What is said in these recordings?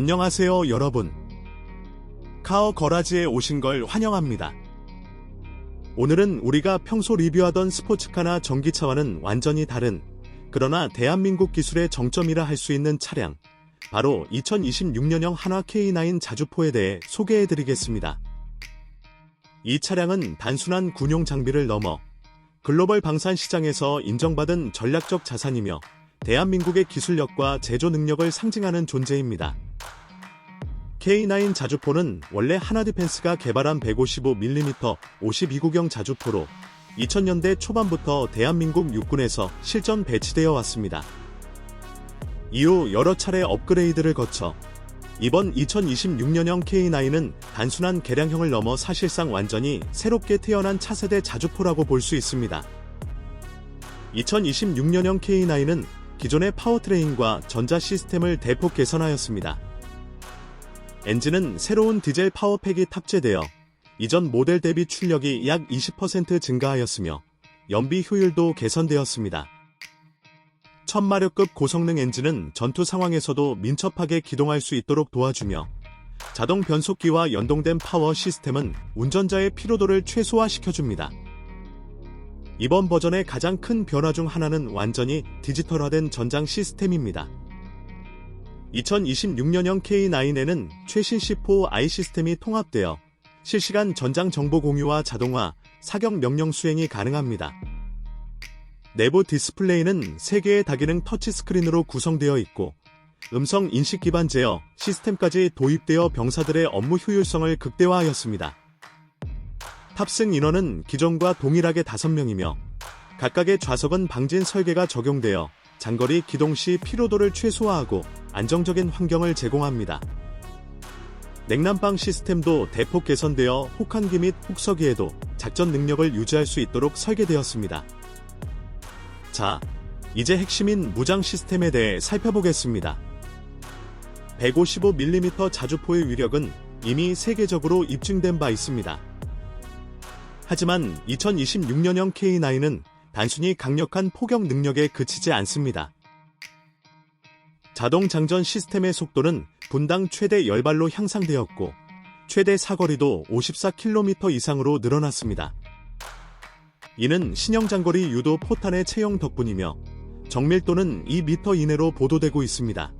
안녕하세요, 여러분. 카어 거라지에 오신 걸 환영합니다. 오늘은 우리가 평소 리뷰하던 스포츠카나 전기차와는 완전히 다른, 그러나 대한민국 기술의 정점이라 할 수 있는 차량, 바로 2026년형 한화 K9 자주포에 대해 소개해드리겠습니다. 이 차량은 단순한 군용 장비를 넘어 글로벌 방산 시장에서 인정받은 전략적 자산이며 대한민국의 기술력과 제조 능력을 상징하는 존재입니다. K9 자주포는 원래 하나디펜스가 개발한 155mm 52구경 자주포로 2000년대 초반부터 대한민국 육군에서 실전 배치되어 왔습니다. 이후 여러 차례 업그레이드를 거쳐 이번 2026년형 K9은 단순한 개량형을 넘어 사실상 완전히 새롭게 태어난 차세대 자주포라고 볼 수 있습니다. 2026년형 K9은 기존의 파워트레인과 전자 시스템을 대폭 개선하였습니다. 엔진은 새로운 디젤 파워팩이 탑재되어 이전 모델 대비 출력이 약 20% 증가하였으며 연비 효율도 개선되었습니다. 1000마력급 고성능 엔진은 전투 상황에서도 민첩하게 기동할 수 있도록 도와주며 자동 변속기와 연동된 파워 시스템은 운전자의 피로도를 최소화시켜줍니다. 이번 버전의 가장 큰 변화 중 하나는 완전히 디지털화된 전장 시스템입니다. 2026년형 K9에는 최신 C4I 시스템이 통합되어 실시간 전장 정보 공유와 자동화, 사격 명령 수행이 가능합니다. 내부 디스플레이는 3개의 다기능 터치스크린으로 구성되어 있고 음성 인식 기반 제어 시스템까지 도입되어 병사들의 업무 효율성을 극대화하였습니다. 탑승 인원은 기존과 동일하게 5명이며 각각의 좌석은 방진 설계가 적용되어 장거리 기동 시 피로도를 최소화하고 안정적인 환경을 제공합니다. 냉난방 시스템도 대폭 개선되어 혹한기 및 혹서기에도 작전 능력을 유지할 수 있도록 설계되었습니다. 자, 이제 핵심인 무장 시스템에 대해 살펴보겠습니다. 155mm 자주포의 위력은 이미 세계적으로 입증된 바 있습니다. 하지만 2026년형 K9은 단순히 강력한 포격 능력에 그치지 않습니다. 자동 장전 시스템의 속도는 분당 최대 열발로 향상되었고 최대 사거리도 54km 이상으로 늘어났습니다. 이는 신형 장거리 유도 포탄의 채용 덕분이며 정밀도는 2m 이내로 보도되고 있습니다.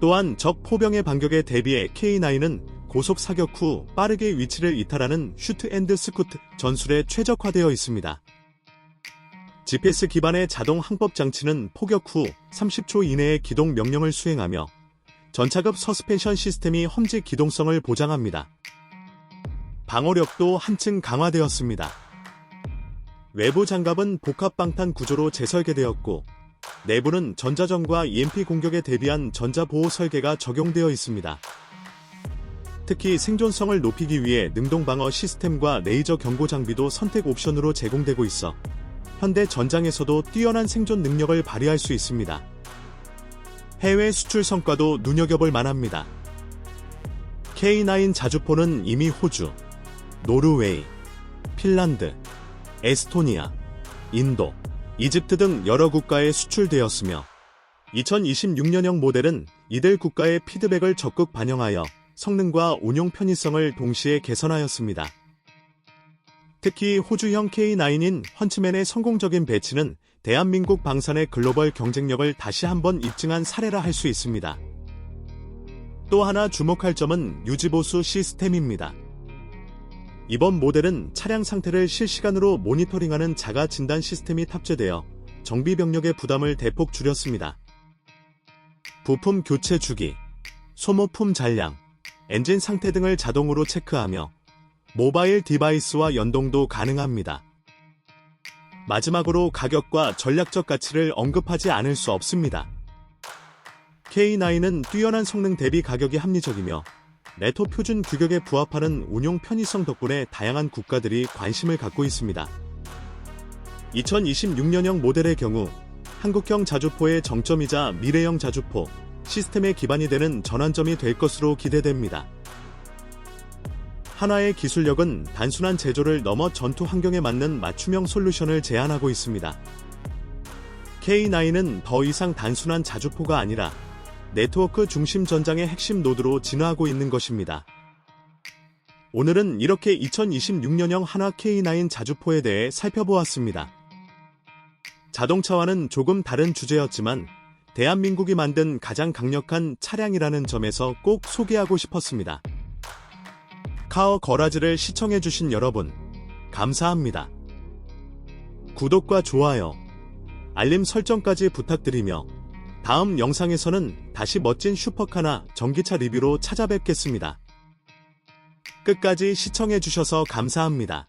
또한 적 포병의 반격에 대비해 K9은 고속 사격 후 빠르게 위치를 이탈하는 슈트 앤드 스쿠트 전술에 최적화되어 있습니다. GPS 기반의 자동 항법 장치는 포격 후 30초 이내에 기동 명령을 수행하며 전차급 서스펜션 시스템이 험지 기동성을 보장합니다. 방어력도 한층 강화되었습니다. 외부 장갑은 복합 방탄 구조로 재설계되었고 내부는 전자전과 EMP 공격에 대비한 전자보호 설계가 적용되어 있습니다. 특히 생존성을 높이기 위해 능동방어 시스템과 레이저 경고 장비도 선택 옵션으로 제공되고 있어 현대 전장에서도 뛰어난 생존 능력을 발휘할 수 있습니다. 해외 수출 성과도 눈여겨볼 만합니다. K9 자주포는 이미 호주, 노르웨이, 핀란드, 에스토니아, 인도, 이집트 등 여러 국가에 수출되었으며 2026년형 모델은 이들 국가의 피드백을 적극 반영하여 성능과 운용 편의성을 동시에 개선하였습니다. 특히 호주형 K9인 헌츠맨의 성공적인 배치는 대한민국 방산의 글로벌 경쟁력을 다시 한번 입증한 사례라 할 수 있습니다. 또 하나 주목할 점은 유지보수 시스템입니다. 이번 모델은 차량 상태를 실시간으로 모니터링하는 자가 진단 시스템이 탑재되어 정비 병력의 부담을 대폭 줄였습니다. 부품 교체 주기, 소모품 잔량, 엔진 상태 등을 자동으로 체크하며 모바일 디바이스와 연동도 가능합니다. 마지막으로 가격과 전략적 가치를 언급하지 않을 수 없습니다. K9은 뛰어난 성능 대비 가격이 합리적이며 네토 표준 규격에 부합하는 운용 편의성 덕분에 다양한 국가들이 관심을 갖고 있습니다. 2026년형 모델의 경우 한국형 자주포의 정점이자 미래형 자주포 시스템의 기반이 되는 전환점이 될 것으로 기대됩니다. 하나의 기술력은 단순한 제조를 넘어 전투 환경에 맞는 맞춤형 솔루션을 제안하고 있습니다. K9은 더 이상 단순한 자주포가 아니라 네트워크 중심 전장의 핵심 노드로 진화하고 있는 것입니다. 오늘은 이렇게 2026년형 한화 K9 자주포에 대해 살펴보았습니다. 자동차와는 조금 다른 주제였지만 대한민국이 만든 가장 강력한 차량이라는 점에서 꼭 소개하고 싶었습니다. 카어 거라지를 시청해주신 여러분, 감사합니다. 구독과 좋아요, 알림 설정까지 부탁드리며 다음 영상에서는 다시 멋진 슈퍼카나 전기차 리뷰로 찾아뵙겠습니다. 끝까지 시청해주셔서 감사합니다.